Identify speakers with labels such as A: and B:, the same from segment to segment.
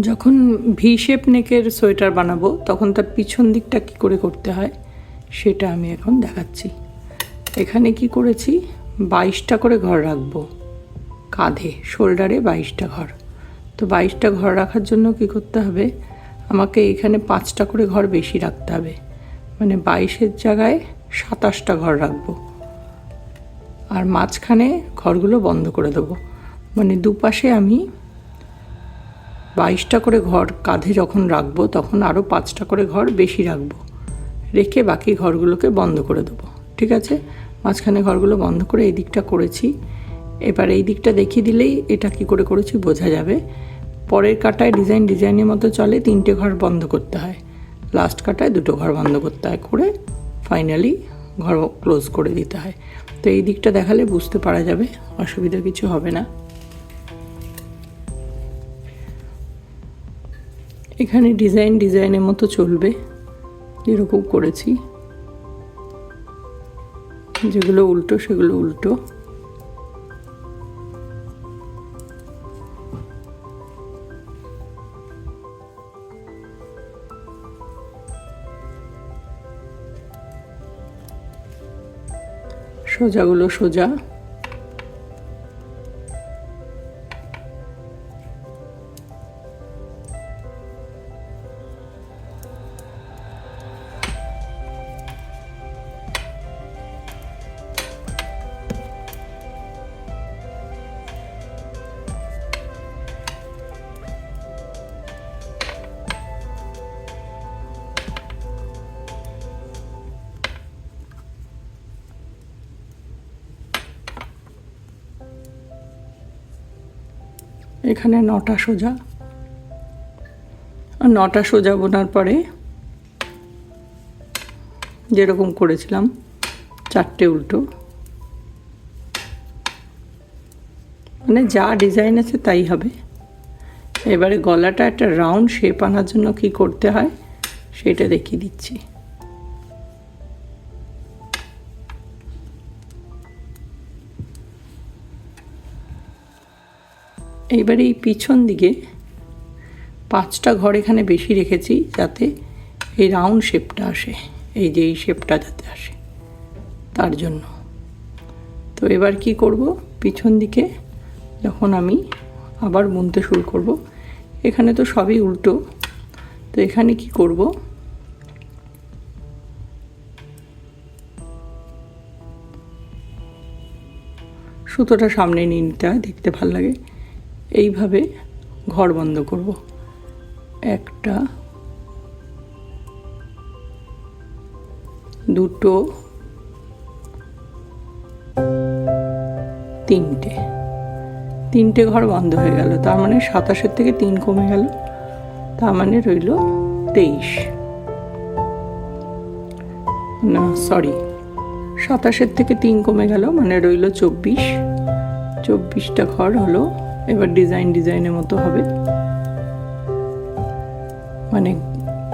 A: যখন V shape নেকের sweater বানাবো, তখন তার পিছন দিকটা কী করে করতে হয়, সেটা আমি এখন দেখাচ্ছি। এখানে কি করেছি, বাইশটা করে ঘর রাখব। কাঁধে, শোল্ডারে বাইশটা ঘর। তো বাইশটা ঘর রাখার জন্য কি করতে হবে, আমাকে এখানে পাঁচটা করে ঘর বেশি রাখতে হবে। মানে বাইশের জায়গায় সাতাশটা ঘর রাখব। আর মাঝখানে ঘরগুলো বন্ধ করে দেবো। মানে দুপাশে আমি বাইশটা করে ঘর কাঁধে যখন রাখব, তখন আরও পাঁচটা করে ঘর বেশি রাখব। রেখে বাকি ঘরগুলোকে বন্ধ করে দেবো, ঠিক আছে? মাঝখানে ঘরগুলো বন্ধ করে এই দিকটা করেছি। এবার এই দিকটা দেখিয়ে দিলেই এটা কি করে করেছি বোঝা যাবে। পরের কাটায় ডিজাইন ডিজাইনের মতো চলে, তিনটে ঘর বন্ধ করতে হয়। লাস্ট কাটায় দুটো ঘর বন্ধ করতে হয় করে ফাইনালি ঘর ক্লোজ করে দিতে হয়। তো এই দিকটা দেখালে বুঝতে পারা যাবে, অসুবিধা কিছু হবে না। এখানে ডিজাইন ডিজাইনের মতো চলবে যেরকম করেছি। যেগুলো উল্টো সেগুলো উল্টো। সোজাগুলো সোজা। এখানে নটা সোজা। নটা সোজা বোনার পরে যেরকম করেছিলাম, চারটে উল্টো। মানে যা ডিজাইন আছে তাই হবে। এবারে গলাটা একটা রাউন্ড শেপ আনার জন্য কি করতে হয়, সেটা দেখিয়ে দিচ্ছি। এইবার এই পিছন দিকে পাঁচটা ঘর এখানে বেশি রেখেছি যাতে এই রাউন্ড শেপটা আসে, এই যে এই শেপটা যাতে আসে, তার জন্য। তো এবার কি করব? পিছন দিকে যখন আমি আবার বুনতে শুরু করব, এখানে তো সবই উল্টো। তো এখানে কি করব? সুতোটা সামনে নিয়ে নিতে হয়, দেখতে ভালো লাগে। এইভাবে ঘর বন্ধ করব। একটা, দুটো, তিনটে। তিনটে ঘর বন্ধ হয়ে গেল। তার মানে সাতাশের থেকে তিন কমে গেল। তার মানে রইল তেইশ। না সরি সাতাশের থেকে তিন কমে গেল মানে রইল চব্বিশ। চব্বিশটা ঘর হলো এবার ডিজাইন ডিজাইনের মতো হবে। মানে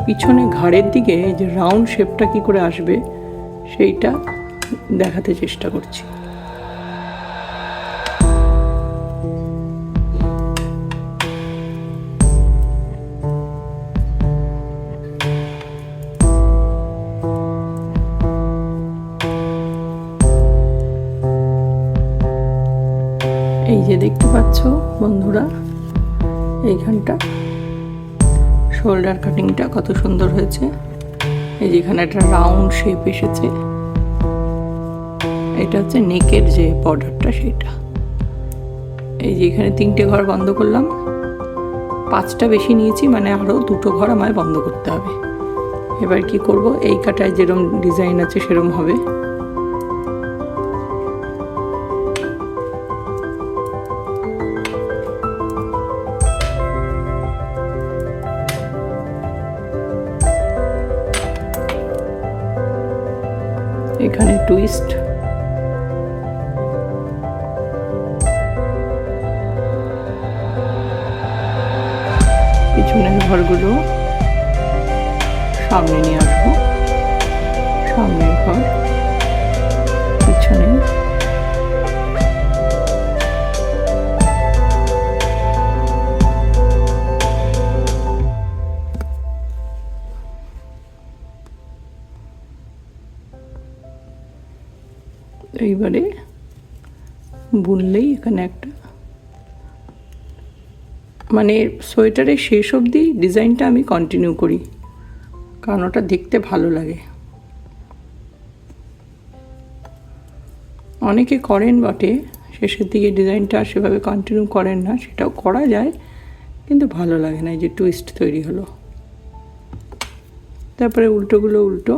A: পিছনে ঘাড়ের দিকে যে রাউন্ড শেপটা কি করে আসবে, সেইটা দেখাতে চেষ্টা করছি। পাচ্ছ বন্ধুরা? এইখানটা। শোল্ডার কাটিংটা কত সুন্দর হয়েছে। এই যেখানে একটা রাউন্ড শেপ এসেছে। এটা হচ্ছে নেকের যে বর্ডারটা সেটা। এই যে এখানে তিনটে ঘর বন্ধ করলাম। পাঁচটা বেশি নিয়েছি মানে আরও দুটো ঘর আমায় বন্ধ করতে হবে। এবার কি করব? এই কাটায় যেরম ডিজাইন আছে সেরম হবে। টুইস্ট পিছনের ঘরগুলো সামনে নিয়ে আসব। সামনের ঘর। এইবারে বুনলেই এখানে একটা মানে সোয়েটারের শেষ অবধি ডিজাইনটা আমি কন্টিনিউ করি, কারণ ওটা দেখতে ভালো লাগে। অনেকে করেন বটে, শেষের দিকে ডিজাইনটা সেভাবে কন্টিনিউ করেন না, সেটাও করা যায়, কিন্তু ভালো লাগে না, এই যে টুইস্ট তৈরি হলো। তারপরে উল্টোগুলো উল্টো।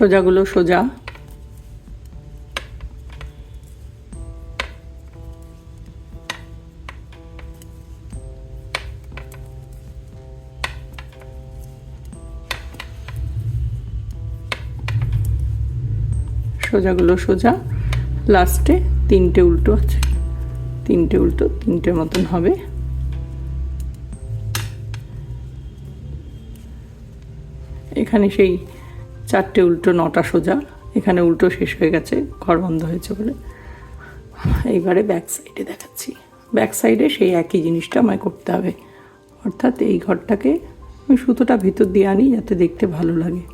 A: সোজাগুলো সোজা। সোজাগুলো সোজা। লাস্টে তিনটে উল্টো আছে। তিনটে উল্টো তিনটে মতন হবে। এখানে সেই চারটে উল্টো, নটা সোজা। এখানে উল্টো শেষ হয়ে গেছে, ঘর বন্ধ হয়েছে বলে। এইবারে ব্যাক সাইডে দেখাচ্ছি। ব্যাক সাইডে সেই একই জিনিসটা আমায় করতে হবে। অর্থাৎ এই ঘরটাকে আমি সুতোটা ভিতর দিয়ে আনি যাতে দেখতে ভালো লাগে।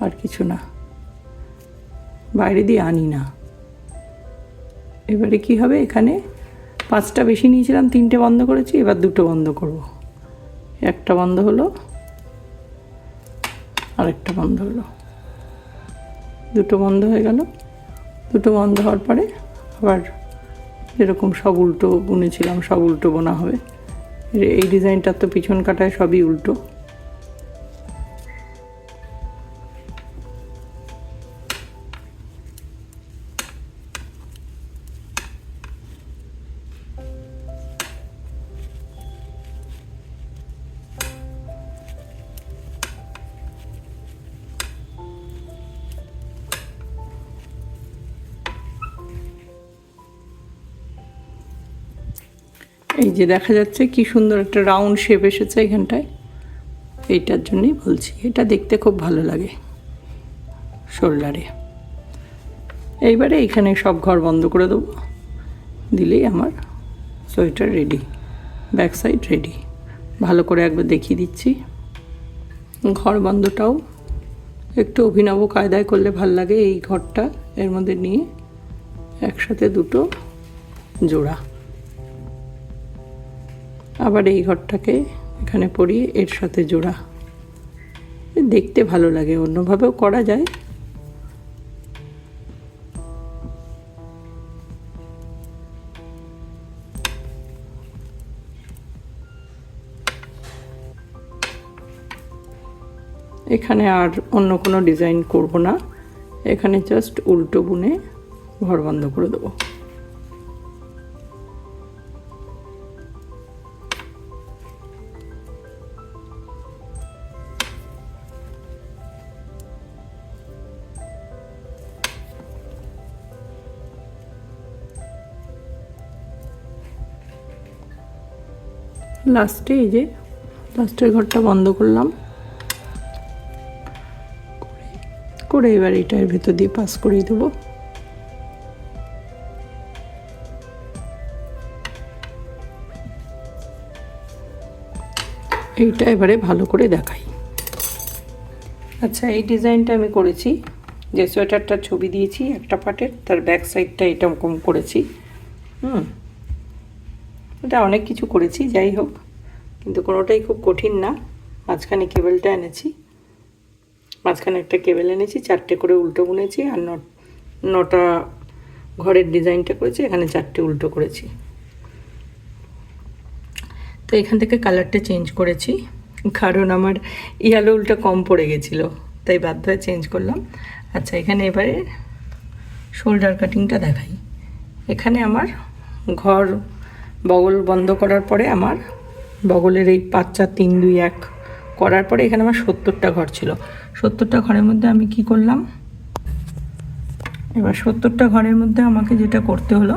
A: আর কিছু না। বাইরে দিয়ে আনি না। এবারে কি হবে এখানে? পাঁচটা বেশি নিয়েছিলাম, তিনটে বন্ধ করেছি, এবার দুটো বন্ধ করব। একটা বন্ধ হলো আরেকটা বন্ধ হলো। দুটো বন্ধ হয়ে গেল। দুটো বন্ধ হওয়ার পরে আবার যেরকম সব উল্টো বুনেছিলাম, সব উল্টো বোনা হবে। এই ডিজাইনটার তো পিছন কাটায় সবই উল্টো। এই যে দেখা যাচ্ছে কি সুন্দর একটা রাউন্ড শেপ এসেছে এখানটায়। এইটার জন্যই বলছি, এটা দেখতে খুব ভালো লাগে শোল্ডারে। এইবারে এইখানে সব ঘর বন্ধ করে দেবো, দিলেই আমার sweater ready back side ready ভালো করে একবার দেখিয়ে দিচ্ছি। ঘর বন্ধটাও একটু অভিনব কায়দায় করলে ভালো লাগে এই ঘরটা, এর মধ্যে নিয়ে একসাথে দুটো জোড়া। আবার এই ঘরটাকে এখানে পরিয়ে এর সাথে জোড়া। দেখতে ভালো লাগে, অন্যভাবেও করা যায়। এখানে আর অন্য কোনো ডিজাইন করব না। এখানে জাস্ট উল্টো বুনে ঘর বন্ধ করে দেবো। লাস্টে এই যে, লাস্টের ঘরটা বন্ধ করলাম। করে এবার এটার ভেতর দিয়ে পাস করিয়ে দেবো। এইটা এবারে ভালো করে দেখাই। আচ্ছা এই ডিজাইনটা আমি করেছি। যে সোয়েটারটার ছবি দিয়েছি একটা পার্টের, তার ব্যাক সাইডটা এরকম করেছি। হুম। এটা অনেক কিছু করেছি, যাই হোক। কিন্তু কোনোটাই খুব কঠিন না। মাঝখানে কেবেলটা এনেছি। মাঝখানে একটা কেবেল এনেছি, চারটে করে উল্টো বুনেছি আর নটা ঘরের ডিজাইনটা করেছি, এখানে চারটে উল্টো করেছি। তো এখান থেকে কালারটা চেঞ্জ করেছি। কারণ আমার ইয়ালো উলটা কম পড়ে গেছিল, তাই বাধ্য হয়ে চেঞ্জ করলাম। আচ্ছা এখানে এবারে শোল্ডার কাটিংটা দেখাই। এখানে আমার ঘর বগল বন্ধ করার পরে আমার বগলের এই পাঁচ চার, তিন, দুই, এক করার পরে এখানে আমার সত্তরটা ঘর ছিল। সত্তরটা ঘরের মধ্যে আমি কি করলাম? এবার সত্তরটা ঘরের মধ্যে আমাকে যেটা করতে হলো,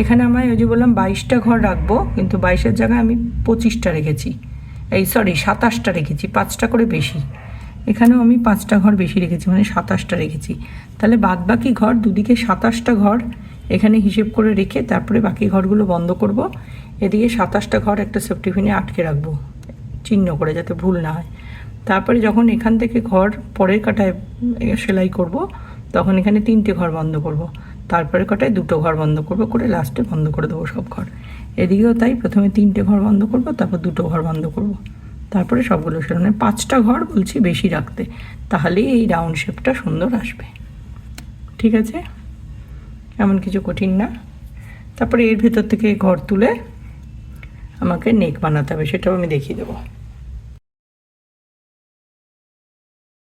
A: এখানে আমায় ওই যে বললাম বাইশটা ঘর রাখব, কিন্তু বাইশের জায়গায় আমি পঁচিশটা রেখেছি। এই সরি সাতাশটা রেখেছি, পাঁচটা করে বেশি। এখানেও আমি পাঁচটা ঘর বেশি রেখেছি মানে সাতাশটা রেখেছি। তাহলে বাদ বাকি ঘর দুদিকে সাতাশটা ঘর এখানে হিসেব করে রেখে তারপরে বাকি ঘরগুলো বন্ধ করব। এদিকে সাতাশটা ঘর একটা সেফটিফিনে আটকে রাখব, চিহ্ন করে যাতে ভুল না হয়। তারপরে যখন এখান থেকে ঘর পরের কাটায় সেলাই করব, তখন এখানে তিনটে ঘর বন্ধ করব। তারপরে কাটায় দুটো ঘর বন্ধ করব, করে লাস্টে বন্ধ করে দেবো সব ঘর। এদিকেও তাই, প্রথমে তিনটে ঘর বন্ধ করব, তারপর দুটো ঘর বন্ধ করব। তারপরে সবগুলো মানে পাঁচটা ঘর বলছি বেশি রাখতে, তাহলেই এই রাউন্ড শেপটা সুন্দর আসবে। ঠিক আছে? এমন কিছু কঠিন না। তারপরে এর ভেতর থেকে ঘর তুলে আমাকে নেক বানাতে হবে, সেটাও আমি দেখিয়ে দেবো।